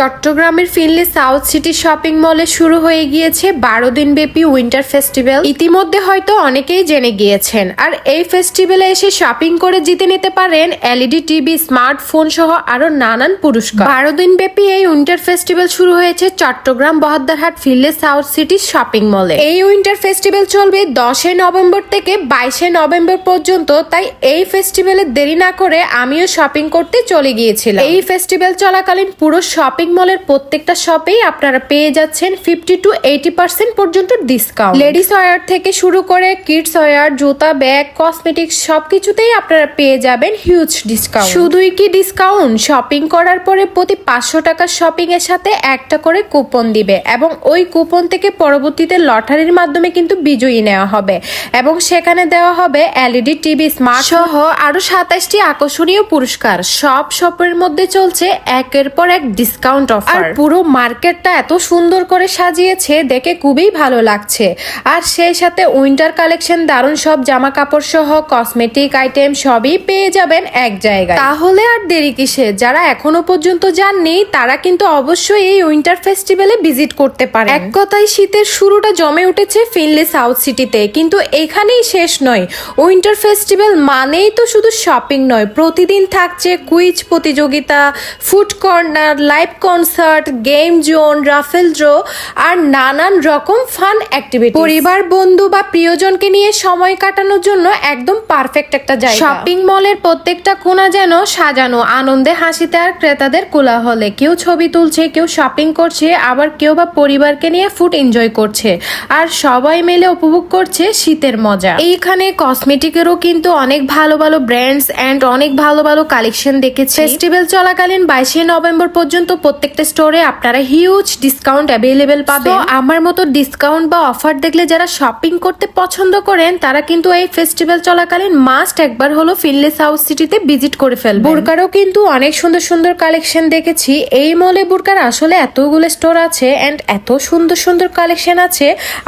চট্টগ্রামের ফিনলি south city shopping মলে শুরু হয়ে গিয়েছে বারো দিন ব্যাপী উইন্টার ফেস্টিভ্যাল। ইতিমধ্যে হয়তো অনেকেই জেনে গিয়েছেন। আর এই ফেস্টিভ্যালে এসে শপিং করে জিতে নিতে পারেন এলইডি, টিভি, স্মার্টফোন সহ আরও নানান পুরস্কার। বারো দিন ব্যাপী এই উইন্টার ফেস্টিভ্যাল শুরু হয়েছে Chattogram Bahaddarhat Finlay south city shopping মলে। এই উইন্টার ফেস্টিভ্যাল চলবে দশই নভেম্বর থেকে বাইশে নভেম্বর পর্যন্ত, তাই এই ফেস্টিভ্যালে দেরি না করে আমিও শপিং করতে চলে গিয়েছিলাম। এই ফেস্টিভ্যাল চলাকালীন পুরো শপিং মলের প্রত্যেকটা শপেই আপনারা পেয়ে যাচ্ছেন ফিফটি টু এইটি পার্সেন্ট পর্যন্ত ডিসকাউন্ট লেডিস ওয়ার থেকে শুরু করে কিডস ওয়ার জুতা ব্যাগ কসমেটিক্স সবকিছুতেই আপনারা পেয়ে যাবেন হিউজ ডিসকাউন্ট শুধুই কি ডিসকাউন্ট শপিং করার পরে প্রতি পাঁচশো টাকার শপিং এর সাথে একটা করে কুপন দিবে এবং ওই কুপন থেকে পরবর্তীতে লটারির মাধ্যমে কিন্তু বিজয়ী নেওয়া হবে এবং সেখানে দেওয়া হবে এলইডি টিভি স্মার্ট সহ আরও সাতাশটি আকর্ষণীয় পুরস্কার। সব শপের মধ্যে চলছে একের পর এক ডিসকাউন্ট অফার আর পুরো মার্কেটটা এত সুন্দর করে সাজিয়েছে, দেখে খুবই ভালো লাগছে। আর সেই সাথে উইন্টার কালেকশন দারুণ সব জামা কাপড় সহ কসমেটিক আইটেম সবই পেয়ে যাবেন এক জায়গায়। তাহলে আর দেরি কিসে? যারা এখনও পর্যন্ত যাননি, তারা কিন্তু অবশ্যই এই উইন্টার ফেস্টিভ্যালে ভিজিট করতে পারে এক কথায় শীতের শুরুটা জমে উঠেছে ফিনলে সাউথ সিটিতে কিন্তু এখানেই শেষ নয়। উইন্টার ফেস্টিভ্যাল মানেই তো শুধু শপিং নয়, প্রতিদিন থাকছে কুইজ প্রতিযোগিতা food corner live concert game zone raffle draw আর নানান রকম ফান অ্যাক্টিভিটি পরিবার বন্ধু বা প্রিয়জনকে নিয়ে সময় কাটানোর জন্য একদম পারফেক্ট একটা জায়গা। শপিং মলের প্রত্যেকটা কোণা যেন সাজানো আনন্দে হাসিতে আর ক্রেতাদের কোলাহলে। কেউ ছবি তুলছে কেউ শপিং করছে আবার কেউ বা পরিবারকে নিয়ে ফুড এনজয় করছে। আর সবাই মিলে উপভোগ করছে শীতের মজা। এইখানে কসমেটিকেরও কিন্তু অনেক ভালো ভালো ব্র্যান্ডস অ্যান্ড অনেক ভালো ভালো কালেকশন দেখেছি। ফেস্টিভ্যাল চলাকালীন বাইশে নভেম্বর পর্যন্ত প্রত্যেকটা স্টোরে আপনারা হিউজ ডিসকাউন্ট অ্যাভেলেবেল পাবেন। আমার মতো ডিসকাউন্ট বা অফার দেখলে যারা শপিং করতে পছন্দ করেন তারা কিন্তু এই ফেস্টিভ্যাল চলাকালীন মাস্ট একবার হলো ফিনলেস হাউস সিটিতে ভিজিট করে ফেলবেন। বুরকারও কিন্তু অনেক সুন্দর সুন্দর কালেকশন দেখেছি। এই মলে বুরকার আসলে এতগুলো স্টোর আছে এন্ড এত সুন্দর সুন্দর কালেকশন আছে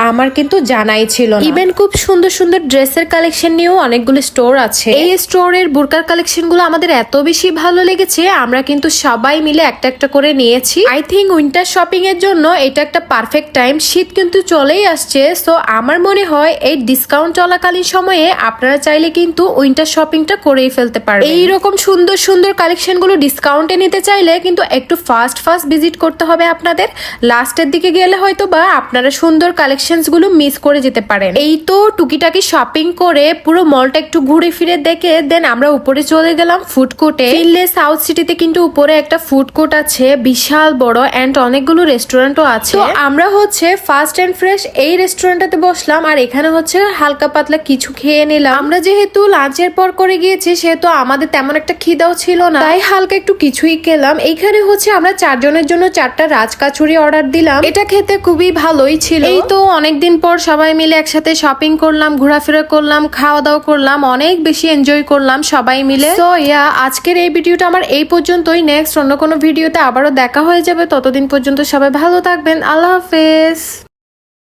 আমার কিন্তু জানাই ছিল ইভেন খুব সুন্দর সুন্দর ড্রেসের কালেকশন নিয়েও অনেকগুলো স্টোর আছে। এই স্টোরের বুরকার কালেকশনগুলো আমাদের এত বেশি ভালো লেগেছে আমরা কিন্তু সবাই মিলে একটা একটা করে নিয়েছি। আই থিঙ্ক উইন্টার শপিং এর জন্য এটা একটা পারফেক্ট টাইম শীত কিন্তু চলেই আসছে। সো আমার মনে হয় এই ডিসকাউন্ট চলাকালীন সময়ে আপনারা চাইলে কিন্তু উইন্টার শপিংটা করেই ফেলতে পারেন এইরকম সুন্দর সুন্দর কালেকশনগুলো ডিসকাউন্টে নিতে চাইলে কিন্তু একটু ফাস্ট ফাস্ট ভিজিট করতে হবে আপনাদের। লাস্টের দিকে গেলে হয়তো বা আপনারা সুন্দর কালেকশনসগুলো মিস করে যেতে পারেন। এই তো টুকিটাকি শপিং করে পুরো মলটা একটু ঘুরে ফিরে দেখে দেন আমরা উপরে চলে গেলাম ফুড কোর্টে সাউথ সিটিতে কিন্তু উপরে একটা ফুড কোর্ট আছে। বিশাল বড় এন্ড অনেকগুলো রেস্টুরেন্টও আছে। আমরা হচ্ছে ফার্স্ট এন্ড ফ্রেশ এই রেস্টুরেন্টটাতে বসলাম আর এখানে হচ্ছে হালকা পাতলা কিছু খেয়ে নিলাম। আমরা যেহেতু লাঞ্চের পর করে গিয়েছি সেহেতু আমাদের তেমন একটা খিদাও ছিল না। তাই হালকা একটু কিছুই খেলাম। এইখানে হচ্ছে আমরা চারজনের জন্য চারটা রাজকাছুরি অর্ডার দিলাম। এটা খেতে খুবই ভালোই ছিল। এই তো অনেকদিন পর সবাই মিলে একসাথে শপিং করলাম ঘোরাফেরা করলাম খাওয়া দাওয়া করলাম অনেক বেশি এনজয় করলাম সবাই মিলে। তো ইয়া আজকের এই ভিডিওটা আমার এই পর্যন্তই। নেক্সট অন্য কোনো ভিডিওতে আবারও দেখা হয়ে যাবে ততদিন পর্যন্ত সবাই ভালো থাকবেন। আল্লাহ হাফেজ।